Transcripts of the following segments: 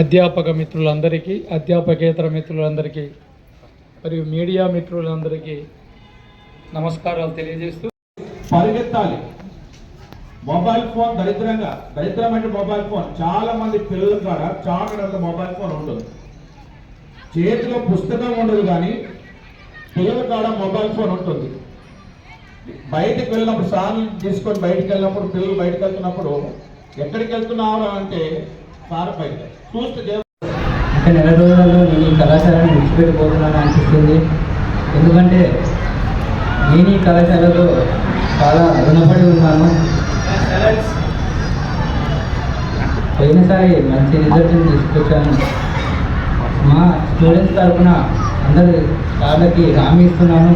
అధ్యాపక మిత్రులందరికీ అధ్యాపకేతర మిత్రులందరికీ మరియు మీడియా మిత్రులందరికీ నమస్కారాలు తెలియజేస్తూ పరిగెత్తాలి. మొబైల్ ఫోన్ దరిద్రంగా దరిద్రం అంటే మొబైల్ ఫోన్. చాలా మంది పిల్లల కాడ చాకడంత మొబైల్ ఫోన్ ఉండదు. చేతిలో పుస్తకం ఉండదు కానీ పిల్లల కాడ మొబైల్ ఫోన్ ఉంటుంది. బయటికి వెళ్ళినప్పుడు సార్లు తీసుకొని బయటికి వెళ్ళినప్పుడు పిల్లలు బయటకు వెళ్తున్నప్పుడు ఎక్కడికి వెళ్తున్నావు అంటే సార్ చూస్తే అంటే నెల రోజులలో నేను ఈ కళాశాలను విడిచిపెట్టిపోతున్నాను అనిపిస్తుంది. ఎందుకంటే నేను ఈ కళాశాలలో చాలా రుణపడి ఉన్నాను. పోయినసారి మంచి రిజల్ట్ని తీసుకొచ్చాను. మా స్టూడెంట్స్ తరఫున అందరి వాళ్ళకి హామీ ఇస్తున్నాను.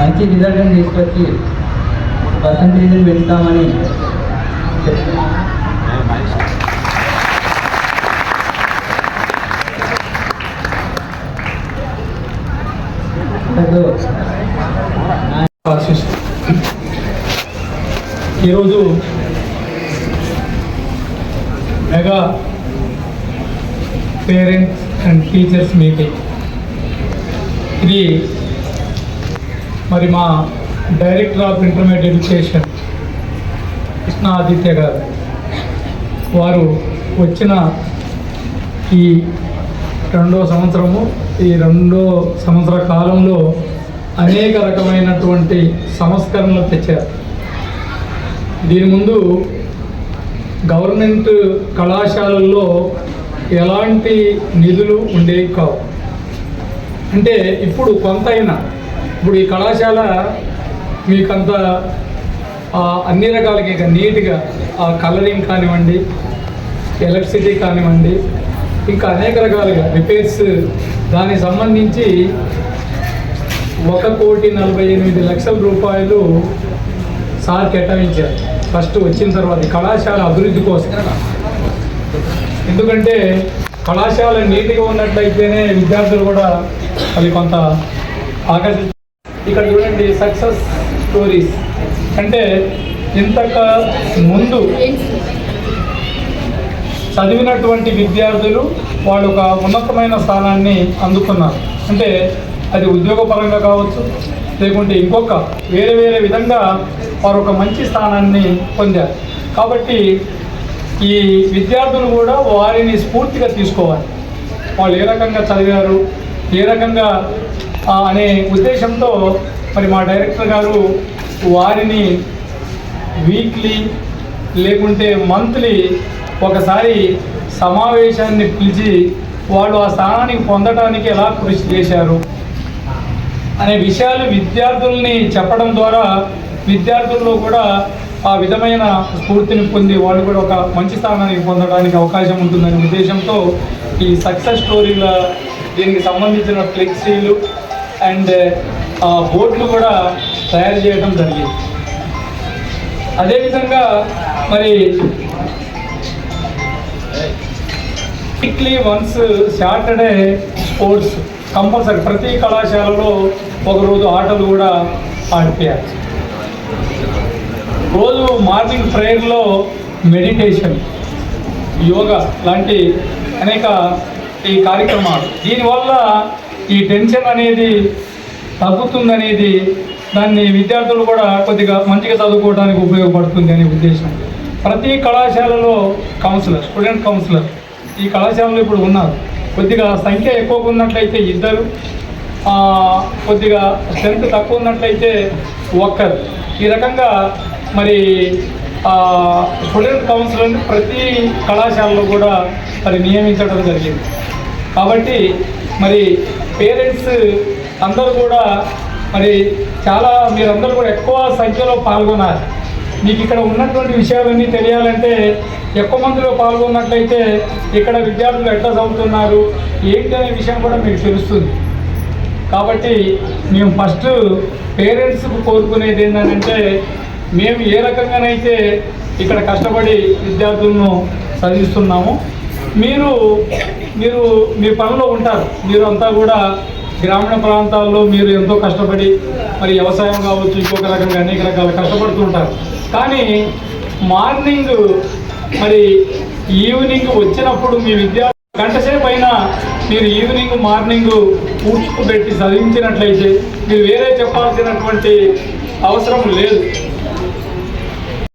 మంచి రిజల్ట్ని తీసుకొచ్చి పర్సంటేజ్ని పెంచుతామని చెప్తున్నాను ఈరోజు mega parents and teachers meeting. ఇది మరి మా director of intermediate education Krishna Aditya garu వారు వచ్చిన ఈ రెండో సంవత్సరము ఈ రెండో సంవత్సర కాలంలో అనేక రకమైనటువంటి సంస్కరణలు తెచ్చారు. దీని ముందు గవర్నమెంట్ కళాశాలల్లో ఎలాంటి నిధులు ఉండేవి కావు. అంటే ఇప్పుడు కొంతైనా ఇప్పుడు ఈ కళాశాల మీకంత అన్ని రకాలకి ఇక నీట్గా ఆ కలరింగ్ కానివ్వండి ఎలక్ట్రిసిటీ కానివ్వండి ఇంకా అనేక రకాలుగా రిపేర్స్ దానికి సంబంధించి ఒక కోటి నలభై ఎనిమిది లక్షల రూపాయలు సార్ కేటాయించారు. ఫస్ట్ వచ్చిన తర్వాత కళాశాల అభివృద్ధి కోసం. ఎందుకంటే కళాశాల నీట్గా ఉన్నట్లయితేనే విద్యార్థులు కూడా అవి కొంత ఆకర్షి ఇక్కడ చూడండి సక్సెస్ స్టోరీస్ అంటే ఇంతక ముందు చదివినటువంటి విద్యార్థులు వాళ్ళు ఒక ఉన్నతమైన స్థానాన్ని అందుకున్నారు. అంటే అది ఉద్యోగపరంగా కావచ్చు లేకుంటే ఇంకొక వేరే వేరే విధంగా వారు ఒక మంచి స్థానాన్ని పొందారు. కాబట్టి ఈ విద్యార్థులు కూడా వారిని స్ఫూర్తిగా తీసుకోవాలి. వాళ్ళు ఏ రకంగా చదివారు ఏ రకంగా అనే ఉద్దేశంతో మరి మా డైరెక్టర్ గారు వారిని వీక్లీ లేకుంటే మంత్లీ ఒకసారి సమావేశాన్ని పిలిచి వాళ్ళు ఆ స్థానానికి పొందడానికి ఎలా కృషి చేశారు? అనే విషయాలు విద్యార్థుల్ని చెప్పడం ద్వారా విద్యార్థుల్లో కూడా ఆ విధమైన స్ఫూర్తిని పొంది వాళ్ళు కూడా ఒక మంచి స్థానానికి పొందడానికి అవకాశం ఉంటుందనే ఉద్దేశంతో ఈ సక్సెస్ స్టోరీల దీనికి సంబంధించిన ఫ్లెక్సీలు అండ్ బోర్డులు కూడా తయారు చేయడం జరిగింది. అదేవిధంగా మరి weekly once Saturday sports compulsory ప్రతి కళాశాలలో ఒకరోజు ఆటలు కూడా ఆడిపోయారు రోజు మార్నింగ్ ప్రేయర్లో మెడిటేషన్ యోగా లాంటి అనేక ఈ కార్యక్రమాలు. దీనివల్ల ఈ టెన్షన్ అనేది తగ్గుతుందనేది దాన్ని విద్యార్థులు కూడా కొద్దిగా మంచిగా చదువుకోవడానికి ఉపయోగపడుతుంది అనే ఉద్దేశం. ప్రతి కళాశాలలో కౌన్సిలర్ స్టూడెంట్ కౌన్సిలర్ ఈ కళాశాలలో ఇప్పుడు ఉన్నారు. కొద్దిగా సంఖ్య ఎక్కువగా ఉన్నట్లయితే ఇద్దరు కొద్దిగా స్ట్రెంత్ తక్కువ ఉన్నట్లయితే ఒక్కరు. ఈ రకంగా మరి స్టూడెంట్ కౌన్సిలర్ని ప్రతి కళాశాలలో కూడా మరి నియమించడం జరిగింది. కాబట్టి మరి పేరెంట్స్ అందరూ కూడా మరి చాలా మీరందరూ కూడా ఎక్కువ సంఖ్యలో పాల్గొన్నారు మీకు ఇక్కడ ఉన్నటువంటి విషయాలన్నీ తెలియాలంటే ఎక్కువ మందిలో పాల్గొన్నట్లయితే ఇక్కడ విద్యార్థులు ఎట్లా చదువుతున్నారు ఏంటి అనే విషయం కూడా మీకు తెలుస్తుంది. కాబట్టి మేము ఫస్ట్ పేరెంట్స్కు కోరుకునేది ఏంటంటే మేము ఏ రకంగానైతే ఇక్కడ కష్టపడి విద్యార్థులను చదివిస్తున్నాము మీరు మీరు మీ పనిలో ఉంటారు. మీరు అంతా కూడా గ్రామీణ ప్రాంతాల్లో మీరు ఎంతో కష్టపడి మరి వ్యవసాయం కావచ్చు ఇంకొక రకంగా అనేక రకాల కష్టపడుతూ ఉంటారు. కానీ మార్నింగ్ మరి ఈవినింగ్ వచ్చినప్పుడు మీ విద్యార్థి గంట సేపు అయినా మీరు ఈవినింగ్ మార్నింగ్ కూర్చుకుపెట్టి చదివించినట్లయితే మీరు వేరే చెప్పాల్సినటువంటి అవసరం లేదు.